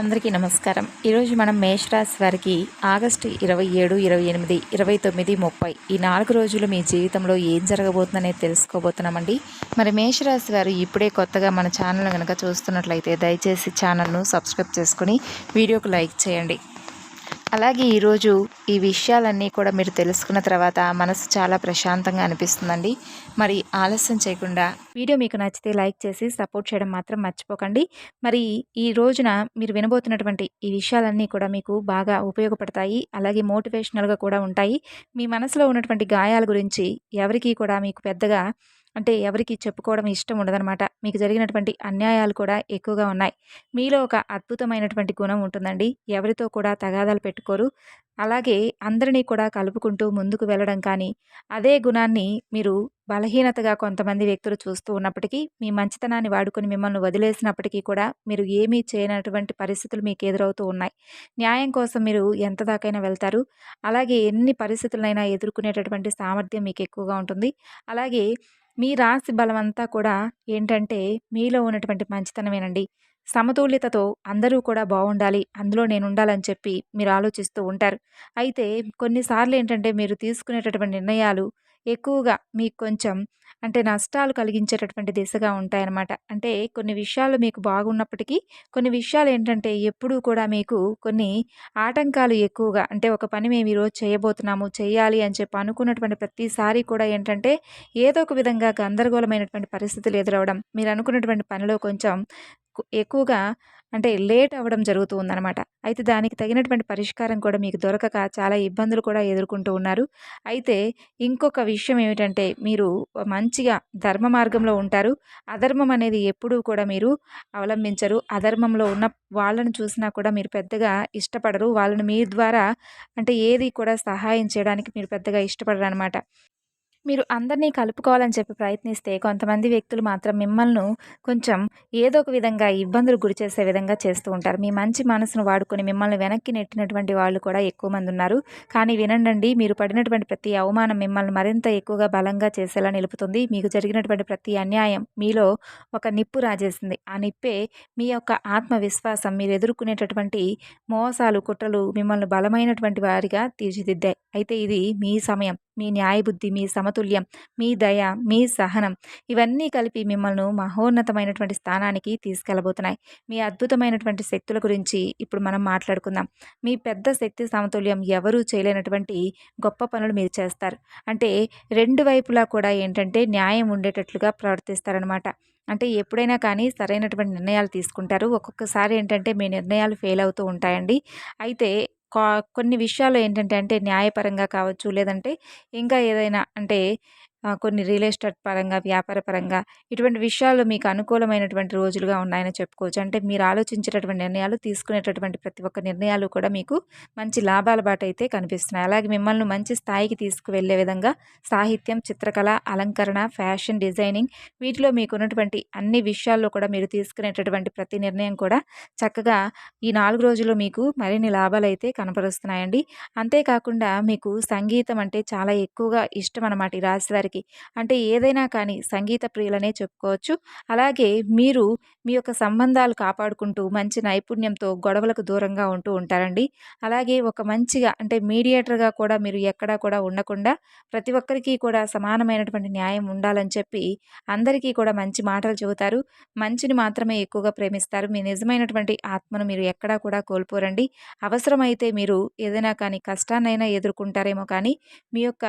అందరికీ నమస్కారం. ఈరోజు మనం మేషరాశి వారికి ఆగస్టు ఇరవై ఏడు ఇరవై ఎనిమిది ఇరవై తొమ్మిది ముప్పై ఈ నాలుగు రోజులు మీ జీవితంలో ఏం జరగబోతుందనేది తెలుసుకోబోతున్నామండి. మరి మేషరాశి వారు ఇప్పుడే కొత్తగా మన ఛానల్ కనుక చూస్తున్నట్లయితే దయచేసి ఛానల్ను సబ్స్క్రైబ్ చేసుకుని వీడియోకు లైక్ చేయండి. అలాగే ఈరోజు ఈ విషయాలన్నీ కూడా మీరు తెలుసుకున్న తర్వాత మనసు చాలా ప్రశాంతంగా అనిపిస్తుందండి. మరి ఆలస్యం చేయకుండా వీడియో మీకు నచ్చితే లైక్ చేసి సపోర్ట్ చేయడం మాత్రం మర్చిపోకండి. మరి ఈ రోజున మీరు వినబోతున్నటువంటి ఈ విషయాలన్నీ కూడా మీకు బాగా ఉపయోగపడతాయి. అలాగే మోటివేషనల్గా కూడా ఉంటాయి. మీ మనసులో ఉన్నటువంటి గాయాల గురించి ఎవరికీ కూడా మీకు పెద్దగా అంటే ఎవరికి చెప్పుకోవడం ఇష్టం ఉండదనమాట. మీకు జరిగినటువంటి అన్యాయాలు కూడా ఎక్కువగా ఉన్నాయి. మీలో ఒక అద్భుతమైనటువంటి గుణం ఉంటుందండి. ఎవరితో కూడా తగాదాలు పెట్టుకోరు. అలాగే అందరినీ కూడా కలుపుకుంటూ ముందుకు వెళ్ళడం కానీ అదే గుణాన్ని మీరు బలహీనతగా కొంతమంది వ్యక్తులు చూస్తూ ఉన్నప్పటికీ మీ మంచితనాన్ని వాడుకొని మిమ్మల్ని వదిలేసినప్పటికీ కూడా మీరు ఏమీ చేయనటువంటి పరిస్థితులు మీకు ఎదురవుతూ ఉన్నాయి. న్యాయం కోసం మీరు ఎంత దాకైనా వెళ్తారు. అలాగే ఎన్ని పరిస్థితులైనా ఎదుర్కొనేటటువంటి సామర్థ్యం మీకు ఎక్కువగా ఉంటుంది. అలాగే మీ రాశి బలమంతా కూడా ఏంటంటే మీలో ఉన్నటువంటి మంచితనమేనండి. సమతుల్యతతో అందరూ కూడా బాగుండాలి అందులో నేను ఉండాలని చెప్పి మీరు ఆలోచిస్తూ ఉంటారు. అయితే కొన్నిసార్లు ఏంటంటే మీరు తీసుకునేటటువంటి నిర్ణయాలు ఎక్కువగా మీకు కొంచెం అంటే నష్టాలు కలిగించేటటువంటి దిశగా ఉంటాయన్నమాట. అంటే కొన్ని విషయాలు మీకు బాగున్నప్పటికీ కొన్ని విషయాలు ఏంటంటే ఎప్పుడూ కూడా మీకు కొన్ని ఆటంకాలు ఎక్కువగా అంటే ఒక పని మేము ఈరోజు చేయబోతున్నాము చేయాలి అని చెప్పి అనుకున్నటువంటి ప్రతిసారి కూడా ఏంటంటే ఏదో ఒక విధంగా గందరగోళమైనటువంటి పరిస్థితులు ఎదురవడం మీరు అనుకున్నటువంటి పనిలో కొంచెం ఎక్కువగా అంటే లేట్ అవ్వడం జరుగుతూ ఉందన్నమాట. అయితే దానికి తగినటువంటి పరిష్కారం కూడా మీకు దొరకక చాలా ఇబ్బందులు కూడా ఎదుర్కొంటూ ఉన్నారు. అయితే ఇంకొక విషయం ఏమిటంటే మీరు మంచిగా ధర్మ మార్గంలో ఉంటారు. అధర్మం అనేది ఎప్పుడూ కూడా మీరు అవలంబించరు. అధర్మంలో ఉన్న వాళ్ళని చూసినా కూడా మీరు పెద్దగా ఇష్టపడరు. వాళ్ళని మీ ద్వారా అంటే ఏది కూడా సహాయం చేయడానికి మీరు పెద్దగా ఇష్టపడరు అనమాట మీరు అందరినీ కలుపుకోవాలని చెప్పి ప్రయత్నిస్తే కొంతమంది వ్యక్తులు మాత్రం మిమ్మల్ని కొంచెం ఏదో ఒక విధంగా ఇబ్బందులు గురి చేసే విధంగా చేస్తూ ఉంటారు. మీ మంచి మనసును వాడుకొని మిమ్మల్ని వెనక్కి నెట్టినటువంటి వాళ్ళు కూడా ఎక్కువ మంది ఉన్నారు. కానీ వినండి మీరు పడినటువంటి ప్రతి అవమానం మిమ్మల్ని మరింత ఎక్కువగా బలంగా చేసేలా నిలుపుతుంది. మీకు జరిగినటువంటి ప్రతి అన్యాయం మీలో ఒక నిప్పు రాజేసింది. ఆ నిప్పే మీ యొక్క ఆత్మవిశ్వాసం మీరు ఎదుర్కొనేటటువంటి మోసాలు కుట్రలు మిమ్మల్ని బలమైనటువంటి వారిగా తీర్చిదిద్దాయి. అయితే ఇది మీ సమయం. మీ న్యాయబుద్ధి మీ సమతుల్యం మీ దయ మీ సహనం ఇవన్నీ కలిపి మిమ్మల్ని మహోన్నతమైనటువంటి స్థానానికి తీసుకెళ్ళబోతున్నాయి. మీ అద్భుతమైనటువంటి శక్తుల గురించి ఇప్పుడు మనం మాట్లాడుకుందాం. మీ పెద్ద శక్తి సమతుల్యం ఎవరూ చేయలేనటువంటి గొప్ప పనులు మీరు చేస్తారు. అంటే రెండు వైపులా కూడా ఏంటంటే న్యాయం ఉండేటట్లుగా ప్రవర్తిస్తారనమాట అంటే ఎప్పుడైనా కానీ సరైనటువంటి నిర్ణయాలు తీసుకుంటారు. ఒక్కొక్కసారి ఏంటంటే మీ నిర్ణయాలు ఫెయిల్ అవుతూ ఉంటాయండి. అయితే కొన్ని విషయాలు ఏంటంటే అంటే న్యాయపరంగా కావచ్చు లేదంటే ఇంకా ఏదైనా అంటే కొన్ని రియల్ ఎస్టేట్ పరంగా వ్యాపార పరంగా ఇటువంటి విషయాలు మీకు అనుకూలమైనటువంటి రోజులుగా ఉన్నాయని చెప్పుకోవచ్చు. అంటే మీరు ఆలోచించేటటువంటి నిర్ణయాలు తీసుకునేటటువంటి ప్రతి ఒక్క నిర్ణయాలు కూడా మీకు మంచి లాభాల బాట అయితే కనిపిస్తున్నాయి. అలాగే మిమ్మల్ని మంచి స్థాయికి తీసుకువెళ్ళే విధంగా సాహిత్యం చిత్రకళ అలంకరణ ఫ్యాషన్ డిజైనింగ్ వీటిలో మీకు ఉన్నటువంటి అన్ని విషయాల్లో కూడా మీరు తీసుకునేటటువంటి ప్రతి నిర్ణయం కూడా చక్కగా ఈ నాలుగు రోజుల్లో మీకు మరిన్ని లాభాలు అయితే కనపరుస్తున్నాయండి. అంతేకాకుండా మీకు సంగీతం అంటే చాలా ఎక్కువగా ఇష్టం అన్నమాట ఈ రాశి వారికి వాళ్ళకి. అంటే ఏదైనా కానీ సంగీత ప్రియులనే చెప్పుకోవచ్చు. అలాగే మీరు మీ యొక్క సంబంధాలు కాపాడుకుంటూ మంచి నైపుణ్యంతో గొడవలకు దూరంగా ఉంటూ ఉంటారండి. అలాగే ఒక మంచిగా అంటే మీడియేటర్గా కూడా మీరు ఎక్కడా కూడా ఉండకుండా ప్రతి ఒక్కరికి కూడా సమానమైనటువంటి న్యాయం ఉండాలని చెప్పి అందరికీ కూడా మంచి మాటలు చెబుతారు. మంచిని మాత్రమే ఎక్కువగా ప్రేమిస్తారు. మీ నిజమైనటువంటి ఆత్మను మీరు ఎక్కడా కూడా కోల్పోరండి. అవసరమైతే మీరు ఏదైనా కానీ కష్టాన్నైనా ఎదుర్కొంటారేమో కానీ మీ యొక్క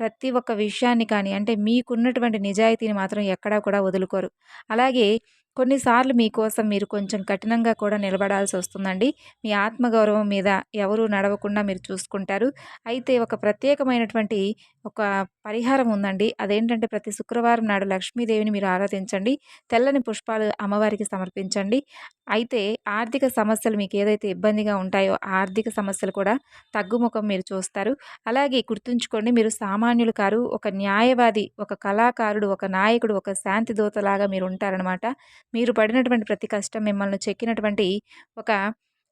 ప్రతి ఒక్క విషయాన్ని కానీ అంటే మీకున్నటువంటి నిజాయితీని మాత్రం ఎక్కడా కూడా వదులుకోరు. అలాగే కొన్నిసార్లు మీకోసం మీరు కొంచెం కఠినంగా కూడా నిలబడాల్సి వస్తుందండి. మీ ఆత్మగౌరవం మీద ఎవరు నడవకుండా మీరు చూసుకుంటారు. అయితే ఒక ప్రత్యేకమైనటువంటి ఒక పరిహారం ఉందండి. అదేంటంటే ప్రతి శుక్రవారం నాడు లక్ష్మీదేవిని మీరు ఆరాధించండి. తెల్లని పుష్పాలు అమ్మవారికి సమర్పించండి. అయితే ఆర్థిక సమస్యలు మీకు ఏదైతే ఇబ్బందిగా ఉంటాయో ఆర్థిక సమస్యలు కూడా తగ్గుముఖం మీరు చూస్తారు. అలాగే గుర్తుంచుకోండి మీరు సామాన్యులు కారు ఒక న్యాయవాది ఒక కళాకారుడు ఒక నాయకుడు ఒక శాంతి దూతలాగా మీరు ఉంటారనమాట మీరు పడినటువంటి ప్రతి కష్టం మిమ్మల్ని చెక్కినటువంటి ఒక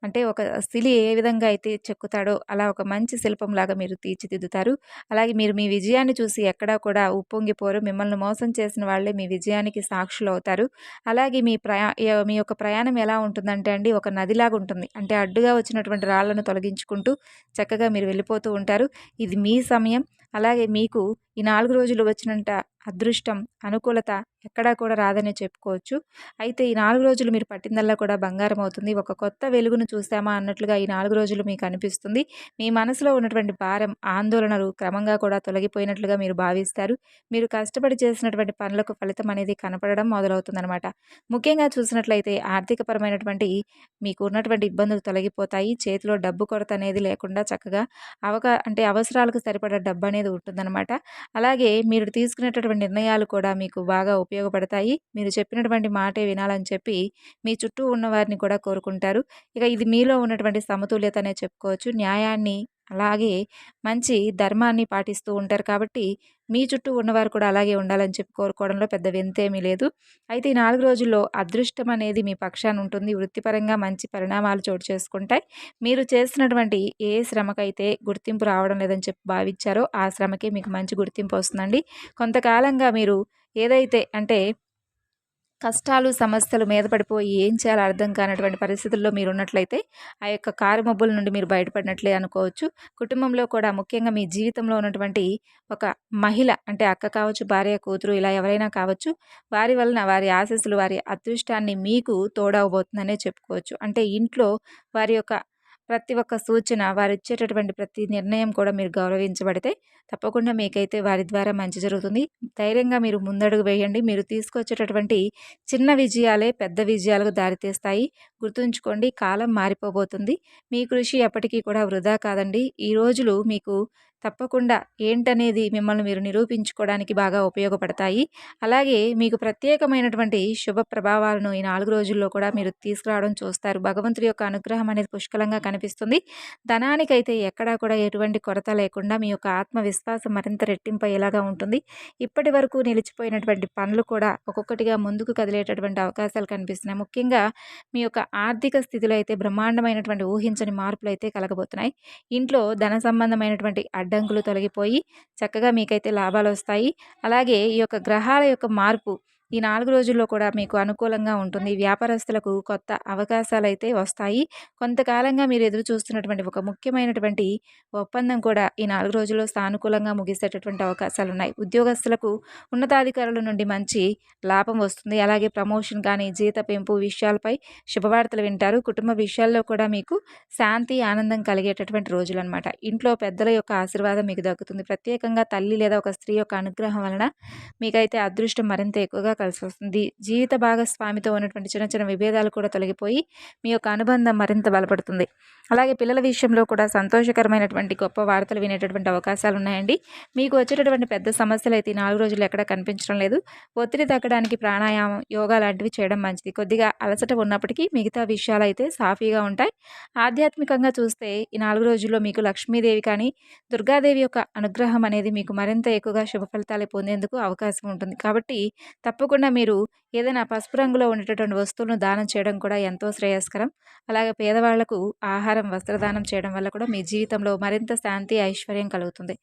అంటే ఒక శిలి ఏ విధంగా అయితే చెక్కుతాడో అలా ఒక మంచి శిల్పంలాగా మీరు తీర్చిదిద్దుతారు. అలాగే మీరు మీ విజయాన్ని చూసి ఎక్కడా కూడా ఉప్పొంగిపోరు. మిమ్మల్ని మోసం చేసిన వాళ్ళే మీ విజయానికి సాక్షులు అవుతారు. అలాగే మీ ప్రయా మీ యొక్క ప్రయాణం ఎలా ఉంటుందంటే అండి ఒక నదిలాగా ఉంటుంది. అంటే అడ్డుగా వచ్చినటువంటి రాళ్ళను తొలగించుకుంటూ చక్కగా మీరు వెళ్ళిపోతూ ఉంటారు. ఇది మీ సమయం. అలాగే మీకు ఈ నాలుగు రోజులు వచ్చినంత అదృష్టం అనుకూలత ఎక్కడా కూడా రాదని చెప్పుకోవచ్చు. అయితే ఈ నాలుగు రోజులు మీరు పట్టిందల్లా కూడా బంగారం అవుతుంది. ఒక కొత్త వెలుగును చూసామా అన్నట్లుగా ఈ నాలుగు రోజులు మీకు అనిపిస్తుంది. మీ మనసులో ఉన్నటువంటి భారం ఆందోళనలు క్రమంగా కూడా తొలగిపోయినట్లుగా మీరు భావిస్తారు. మీరు కష్టపడి చేసినటువంటి పనులకు ఫలితం అనేది కనపడడం మొదలవుతుందనమాట ముఖ్యంగా చూసినట్లయితే ఆర్థికపరమైనటువంటి మీకు ఉన్నటువంటి ఇబ్బందులు తొలగిపోతాయి. చేతిలో డబ్బు కొరత అనేది లేకుండా చక్కగా అవకా అంటే అవసరాలకు సరిపడా డబ్బు అనేది ఉంటుందన్నమాట. అలాగే మీరు తీసుకునేటటువంటి నిర్ణయాలు కూడా మీకు బాగా ఉపయోగపడతాయి. మీరు చెప్పినటువంటి మాటే వినాలని చెప్పి మీ చుట్టూ ఉన్న వారిని కూడా కోరుకుంటారు. ఇక ఇది మీలో ఉన్నటువంటి సమతుల్యత అనే చెప్పుకోవచ్చు. న్యాయాన్ని అలాగే మంచి ధర్మాన్ని పాటిస్తూ ఉంటారు కాబట్టి మీ చుట్టూ ఉన్నవారు కూడా అలాగే ఉండాలని చెప్పి కోరుకోవడంలో పెద్ద వింతేమీ లేదు. అయితే ఈ నాలుగు రోజుల్లో అదృష్టం అనేది మీ పక్షాన ఉంటుంది. వృత్తిపరంగా మంచి పరిణామాలు చోటు చేసుకుంటాయి. మీరు చేసినటువంటి ఏ శ్రమకైతే గుర్తింపు రావడం లేదని చెప్పి భావించారో ఆ శ్రమకే మీకు మంచి గుర్తింపు వస్తుందండి. కొంతకాలంగా మీరు ఏదైతే అంటే కష్టాలు సమస్యలు మీద పడిపోయి ఏం చేయాలో అర్థం కానటువంటి పరిస్థితుల్లో మీరు ఉన్నట్లయితే ఆ యొక్క కారు మబ్బుల నుండి మీరు బయటపడినట్లే అనుకోవచ్చు. కుటుంబంలో కూడా ముఖ్యంగా మీ జీవితంలో ఉన్నటువంటి ఒక మహిళ అంటే అక్క కావచ్చు భార్య కూతురు ఇలా ఎవరైనా కావచ్చు వారి వలన వారి ఆశస్సులు వారి అదృష్టాన్ని మీకు తోడవబోతుందనే చెప్పుకోవచ్చు. అంటే ఇంట్లో వారి యొక్క ప్రతి ఒక్క సూచన వారు ఇచ్చేటటువంటి ప్రతి నిర్ణయం కూడా మీరు గౌరవించబడితే తప్పకుండా మీకైతే వారి ద్వారా మంచి జరుగుతుంది. ధైర్యంగా మీరు ముందడుగు వేయండి. మీరు తీసుకొచ్చేటటువంటి చిన్న విజయాలే పెద్ద విజయాలకు దారితీస్తాయి. గుర్తుంచుకోండి కాలం మారిపోబోతుంది. మీ కృషి ఎప్పటికీ కూడా వృధా కాదండి. ఈ రోజులు మీకు తప్పకుండా ఏంటనేది మిమ్మల్ని మీరు నిరూపించుకోవడానికి బాగా ఉపయోగపడతాయి. అలాగే మీకు ప్రత్యేకమైనటువంటి శుభ ప్రభావాలను ఈ నాలుగు రోజుల్లో కూడా మీరు తీసుకురావడం చూస్తారు. భగవంతుడి యొక్క అనుగ్రహం అనేది పుష్కలంగా కనిపిస్తుంది. ధనానికైతే ఎక్కడా కూడా ఎటువంటి కొరత లేకుండా మీ యొక్క ఆత్మవిశ్వాసం మరింత రెట్టింపయ్యేలాగా ఉంటుంది. ఇప్పటి వరకు నిలిచిపోయినటువంటి పనులు కూడా ఒక్కొక్కటిగా ముందుకు కదిలేటటువంటి అవకాశాలు కనిపిస్తున్నాయి. ముఖ్యంగా మీ యొక్క ఆర్థిక స్థితిలో అయితే బ్రహ్మాండమైనటువంటి ఊహించని మార్పులు అయితే కలగబోతున్నాయి. ఇంట్లో ధన సంబంధమైనటువంటి అడ్డ అడ్డంకులు తొలగిపోయి చక్కగా మీకైతే లాభాలు వస్తాయి అలాగే ఈ యొక్క గ్రహాల యొక్క మార్పు ఈ నాలుగు రోజుల్లో కూడా మీకు అనుకూలంగా ఉంటుంది. వ్యాపారస్తులకు కొత్త అవకాశాలు అయితే వస్తాయి. కొంతకాలంగా మీరు ఎదురు చూస్తున్నటువంటి ఒక ముఖ్యమైనటువంటి ఒప్పందం కూడా ఈ నాలుగు రోజుల్లో సానుకూలంగా ముగిసేటటువంటి అవకాశాలు ఉన్నాయి ఉద్యోగస్తులకు ఉన్నతాధికారుల నుండి మంచి లాభం వస్తుంది. అలాగే ప్రమోషన్ కానీ జీత పెంపు విషయాలపై శుభవార్తలు వింటారు. కుటుంబ విషయాల్లో కూడా మీకు శాంతి ఆనందం కలిగేటటువంటి రోజులు అనమాట ఇంట్లో పెద్దల యొక్క ఆశీర్వాదం మీకు దక్కుతుంది. ప్రత్యేకంగా తల్లి లేదా ఒక స్త్రీ యొక్క అనుగ్రహం వలన మీకైతే అదృష్టం మరింత ఎక్కువగా కలిసి వస్తుంది జీవిత భాగస్వామితో ఉన్నటువంటి చిన్న చిన్న విభేదాలు కూడా తొలగిపోయి మీ యొక్క అనుబంధం మరింత బలపడుతుంది. అలాగే పిల్లల విషయంలో కూడా సంతోషకరమైనటువంటి గొప్ప వార్తలు వినేటటువంటి అవకాశాలు ఉన్నాయండి మీకు వచ్చేటటువంటి పెద్ద సమస్యలు అయితే నాలుగు రోజులు ఎక్కడ కనిపించడం లేదు. ఒత్తిడి తగ్గడానికి ప్రాణాయామం యోగా లాంటివి చేయడం మంచిది. కొద్దిగా అలసట ఉన్నప్పటికీ మిగతా విషయాలు అయితే సాఫీగా ఉంటాయి. ఆధ్యాత్మికంగా చూస్తే ఈ నాలుగు రోజుల్లో మీకు లక్ష్మీదేవి కానీ దుర్గాదేవి యొక్క అనుగ్రహం అనేది మీకు మరింత ఎక్కువగా శుభ ఫలితాలు పొందేందుకు అవకాశం ఉంటుంది. కాబట్టి తప్పకుండా మీరు ఏదైనా పసుపు రంగులో ఉండేటటువంటి వస్తువులను దానం చేయడం కూడా ఎంతో శ్రేయస్కరం. అలాగే పేదవాళ్ళకు ఆహారం వస్త్రదానం చేయడం వల్ల కూడా మీ జీవితంలో మరింత శాంతి ఐశ్వర్యం కలుగుతుంది.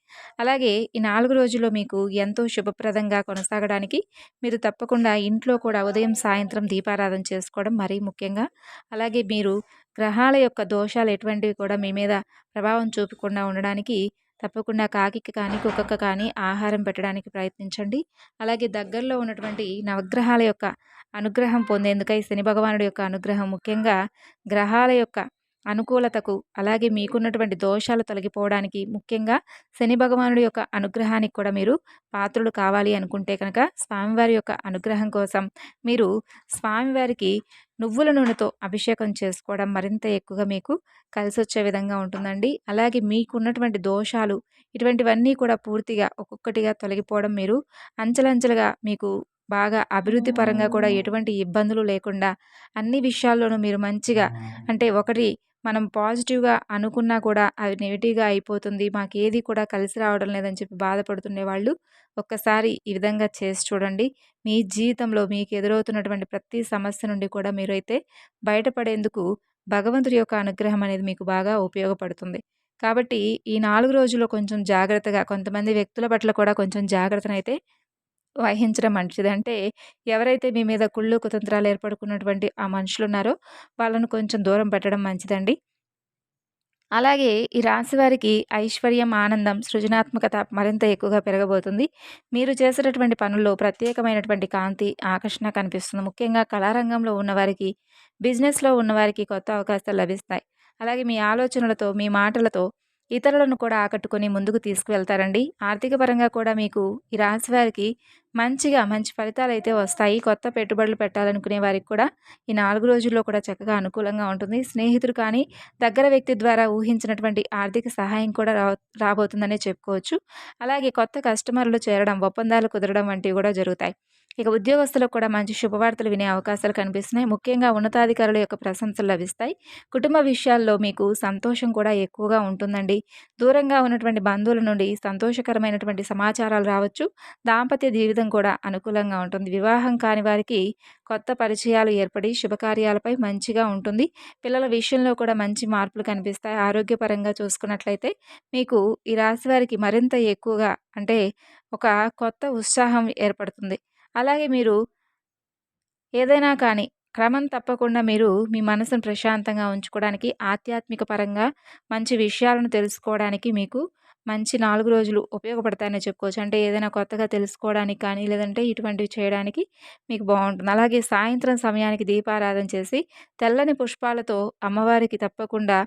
అలాగే ఈ నాలుగు రోజుల్లో మీకు ఎంతో శుభప్రదంగా కొనసాగడానికి మీరు తప్పకుండా ఇంట్లో కూడా ఉదయం సాయంత్రం దీపారాధన చేసుకోవడం మరీ ముఖ్యంగా. అలాగే మీరు గ్రహాల యొక్క దోషాలు ఎటువంటివి కూడా మీ మీద ప్రభావం చూపకుండా ఉండడానికి తప్పకుండా కాకికి కానీ కుక్కకు కానీ ఆహారం పెట్టడానికి ప్రయత్నించండి. అలాగే దగ్గరలో ఉన్నటువంటి నవగ్రహాల యొక్క అనుగ్రహం పొందేందుకై శని భగవానుడి యొక్క అనుగ్రహం ముఖ్యంగా గ్రహాల యొక్క అనుకూలతకు అలాగే మీకున్నటువంటి దోషాలు తొలగిపోవడానికి ముఖ్యంగా శని భగవానుడి యొక్క అనుగ్రహానికి కూడా మీరు పాత్రులు కావాలి అనుకుంటే కనుక స్వామివారి యొక్క అనుగ్రహం కోసం మీరు స్వామివారికి నువ్వుల నూనెతో అభిషేకం చేసుకోవడం మరింత ఎక్కువగా మీకు కలిసి వచ్చే విధంగా ఉంటుందండి. అలాగే మీకున్నటువంటి దోషాలు ఇటువంటివన్నీ కూడా పూర్తిగా ఒక్కొక్కటిగా తొలగిపోవడం మీరు అంచెలంచెలుగా మీకు బాగా అభివృద్ధి పరంగా కూడా ఎటువంటి ఇబ్బందులు లేకుండా అన్ని విషయాల్లోనూ మీరు మంచిగా అంటే ఒకటి మనం పాజిటివ్‌గా అనుకున్నా కూడా అవి నెగిటివ్గా అయిపోతుంది. మాకు ఏది కూడా కలిసి రావడం లేదని చెప్పి బాధపడుతుండేవాళ్ళు ఒక్కసారి ఈ విధంగా చేసి చూడండి. మీ జీవితంలో మీకు ఎదురవుతున్నటువంటి ప్రతి సమస్య నుండి కూడా మీరైతే బయటపడేందుకు భగవంతుడి యొక్క అనుగ్రహం అనేది మీకు బాగా ఉపయోగపడుతుంది. కాబట్టి ఈ నాలుగు రోజుల్లో కొంచెం జాగ్రత్తగా కొంతమంది వ్యక్తుల పట్ల కూడా కొంచెం జాగ్రత్తనైతే వహించడం మంచిది. అంటే ఎవరైతే మీ మీద కుళ్ళు, కుతంత్రాలు ఏర్పడుకున్నటువంటి ఆ మనుషులు ఉన్నారో వాళ్ళను కొంచెం దూరం పెట్టడం మంచిదండి. అలాగే ఈ రాశి వారికి ఐశ్వర్యం, ఆనందం, సృజనాత్మకత మరింత ఎక్కువగా పెరగబోతుంది. మీరు చేసేటటువంటి పనుల్లో ప్రత్యేకమైనటువంటి కాంతి, ఆకర్షణ కనిపిస్తుంది. ముఖ్యంగా కళారంగంలో ఉన్నవారికి, బిజినెస్‌లో ఉన్నవారికి కొత్త అవకాశాలు లభిస్తాయి. అలాగే మీ ఆలోచనలతో, మీ మాటలతో ఇతరులను కూడా ఆకట్టుకొని ముందుకు తీసుకువెళ్తారండి. ఆర్థిక పరంగా కూడా మీకు ఈ రాశి వారికి మంచిగా మంచి ఫలితాలు అయితే వస్తాయి. కొత్త పెట్టుబడులు పెట్టాలనుకునే వారికి కూడా ఈ నాలుగు రోజుల్లో కూడా చక్కగా అనుకూలంగా ఉంటుంది. స్నేహితుడు కానీ, దగ్గర వ్యక్తి ద్వారా ఊహించినటువంటి ఆర్థిక సహాయం కూడా రా రాబోతుందనే చెప్పుకోవచ్చు. అలాగే కొత్త కస్టమర్లు చేరడం, ఒప్పందాలు కుదరడం వంటివి కూడా జరుగుతాయి. ఇక ఉద్యోగస్తులకు కూడా మంచి శుభవార్తలు వినే అవకాశాలు కనిపిస్తున్నాయి. ముఖ్యంగా ఉన్నతాధికారుల యొక్క ప్రశంసలు లభిస్తాయి. కుటుంబ విషయాల్లో మీకు సంతోషం కూడా ఎక్కువగా ఉంటుందండి. దూరంగా ఉన్నటువంటి బంధువుల నుండి సంతోషకరమైనటువంటి సమాచారాలు రావచ్చు. దాంపత్య జీవితం కూడా అనుకూలంగా ఉంటుంది. వివాహం కాని వారికి కొత్త పరిచయాలు ఏర్పడి శుభకార్యాలపై మంచిగా ఉంటుంది. పిల్లల విషయంలో కూడా మంచి మార్పులు కనిపిస్తాయి. ఆరోగ్యపరంగా చూసుకున్నట్లయితే మీకు ఈ రాశి వారికి మరింత ఎక్కువగా అంటే ఒక కొత్త ఉత్సాహం ఏర్పడుతుంది. అలాగే మీరు ఏదైనా కానీ క్రమం తప్పకుండా మీరు మీ మనసును ప్రశాంతంగా ఉంచుకోవడానికి ఆధ్యాత్మిక పరంగా మంచి విషయాలను తెలుసుకోవడానికి మీకు మంచి నాలుగు రోజులు ఉపయోగపడతాయని చెప్పుకోవచ్చు. అంటే ఏదైనా కొత్తగా తెలుసుకోవడానికి కానీ, లేదంటే ఇటువంటివి చేయడానికి మీకు బాగుంటుంది అలాగే సాయంత్రం సమయానికి దీపారాధన చేసి తెల్లని పుష్పాలతో అమ్మవారికి తప్పకుండా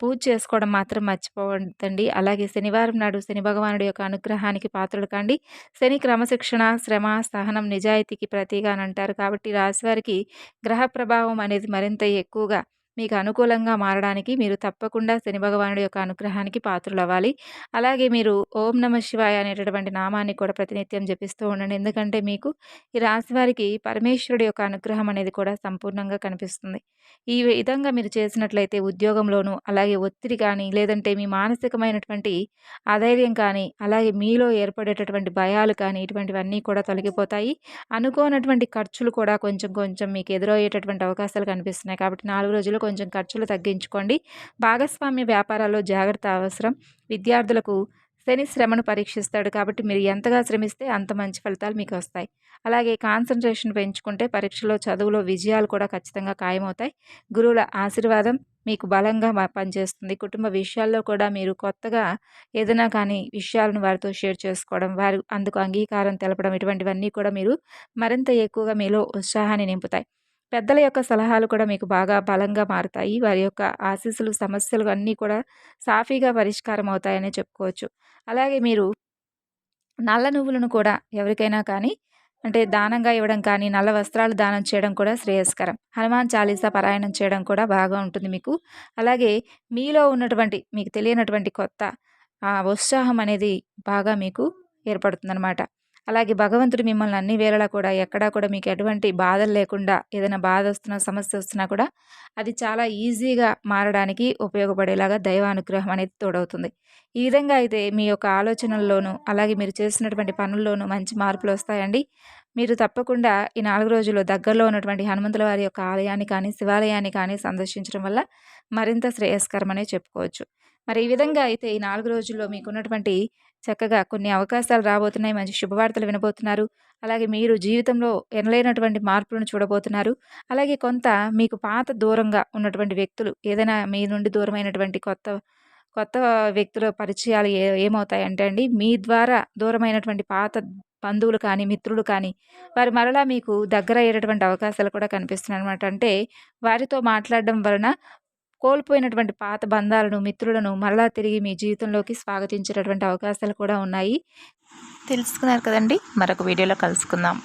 పూజ చేసుకోవడం మాత్రం మర్చిపోవద్దండి. అలాగే శనివారం నాడు శని భగవానుడి యొక్క అనుగ్రహానికి పాత్రలు కండి. శని క్రమశిక్షణ, శ్రమ, సహనం, నిజాయితీకి ప్రతీగా అని అంటారు. కాబట్టి రాశివారికి గ్రహ ప్రభావం అనేది మరింత ఎక్కువగా మీకు అనుకూలంగా మారడానికి మీరు తప్పకుండా శని భగవానుడి యొక్క అనుగ్రహానికి పాత్రులవ్వాలి. అలాగే మీరు ఓం నమ శివాయ అనేటటువంటి నామాన్ని కూడా ప్రతినిత్యం జపిస్తూ ఉండండి. ఎందుకంటే మీకు ఈ రాశి వారికి పరమేశ్వరుడి యొక్క అనుగ్రహం అనేది కూడా సంపూర్ణంగా కనిపిస్తుంది. ఈ విధంగా మీరు చేసినట్లయితే ఉద్యోగంలోనూ అలాగే ఒత్తిడి కానీ, లేదంటే మీ మానసికమైనటువంటి అధైర్యం కానీ, అలాగే మీలో ఏర్పడేటటువంటి భయాలు కానీ ఇటువంటివన్నీ కూడా తొలగిపోతాయి. అనుకోనటువంటి ఖర్చులు కూడా కొంచెం కొంచెం మీకు ఎదురయ్యేటటువంటి అవకాశాలు కనిపిస్తున్నాయి. కాబట్టి నాలుగు రోజులు కొంచెం ఖర్చులు తగ్గించుకోండి. భాగస్వామ్య వ్యాపారాల్లో జాగ్రత్త అవసరం. విద్యార్థులకు శని శ్రమను పరీక్షిస్తాడు. కాబట్టి మీరు ఎంతగా శ్రమిస్తే అంత మంచి ఫలితాలు మీకు వస్తాయి అలాగే కాన్సన్ట్రేషన్ పెంచుకుంటే పరీక్షలో, చదువులో విజయాలు కూడా ఖచ్చితంగా ఖాయమవుతాయి. గురువుల ఆశీర్వాదం మీకు బలంగా పనిచేస్తుంది. కుటుంబ విషయాల్లో కూడా మీరు కొత్తగా ఏదైనా కానీ విషయాలను వారితో షేర్ చేసుకోవడం, వారు అందుకు అంగీకారం తెలపడం ఇటువంటివన్నీ కూడా మీరు మరింత ఎక్కువగా మీలో ఉత్సాహాన్ని నింపుతాయి. పెద్దల యొక్క సలహాలు కూడా మీకు బాగా బలంగా మారుతాయి. వారి యొక్క ఆశీస్సులు, సమస్యలు అన్నీ కూడా సాఫీగా పరిష్కారం అవుతాయనే చెప్పుకోవచ్చు. అలాగే మీరు నల్ల నువ్వులను కూడా ఎవరికైనా కానీ అంటే దానంగా ఇవ్వడం కానీ, నల్ల వస్త్రాలు దానం చేయడం కూడా శ్రేయస్కరం. హనుమాన్ చాలీసా పారాయణం చేయడం కూడా బాగా ఉంటుంది మీకు. అలాగే మీలో ఉన్నటువంటి మీకు తెలియనటువంటి కొత్త ఉత్సాహం అనేది బాగా మీకు ఏర్పడుతుందనమాట. అలాగే భగవంతుడు మిమ్మల్ని అన్ని వేళలా కూడా ఎక్కడా కూడా మీకు ఎటువంటి బాధలు లేకుండా ఏదైనా బాధ వస్తున్నా, సమస్య వస్తున్నా కూడా అది చాలా ఈజీగా మారడానికి ఉపయోగపడేలాగా దైవానుగ్రహం అనేది తోడవుతుంది. ఈ విధంగా అయితే మీ యొక్క ఆలోచనల్లోనూ, అలాగే మీరు చేసినటువంటి పనుల్లోనూ మంచి మార్పులు వస్తాయండి మీరు తప్పకుండా ఈ నాలుగు రోజుల్లో దగ్గరలో ఉన్నటువంటి హనుమంతుల వారి యొక్క ఆలయాన్ని కానీ, శివాలయాన్ని కానీ సందర్శించడం వల్ల మరింత శ్రేయస్కరమనే చెప్పుకోవచ్చు. మరి ఈ విధంగా అయితే ఈ నాలుగు రోజుల్లో మీకున్నటువంటి చక్కగా కొన్ని అవకాశాలు రాబోతున్నాయి. మంచి శుభవార్తలు వినబోతున్నారు. అలాగే మీరు జీవితంలో ఎనలేనటువంటి మార్పులను చూడబోతున్నారు. అలాగే కొంత మీకు పాత దూరంగా ఉన్నటువంటి వ్యక్తులు ఏదైనా మీ నుండి దూరమైనటువంటి కొత్త కొత్త వ్యక్తుల పరిచయాలు ఏ ఏమవుతాయంటే అండి, మీ ద్వారా దూరమైనటువంటి పాత బంధువులు కానీ, మిత్రులు కానీ వారు మరలా మీకు దగ్గర అయ్యేటటువంటి అవకాశాలు కూడా కనిపిస్తున్నాయి అనమాట అంటే వారితో మాట్లాడడం వలన కోల్పోయినటువంటి పాత బంధాలను, మిత్రులను మరలా తిరిగి మీ జీవితంలోకి స్వాగతించేటటువంటి అవకాశాలు కూడా ఉన్నాయి. తెలుసుకున్నారు కదండి మరొక వీడియోలో కలుసుకుందాం.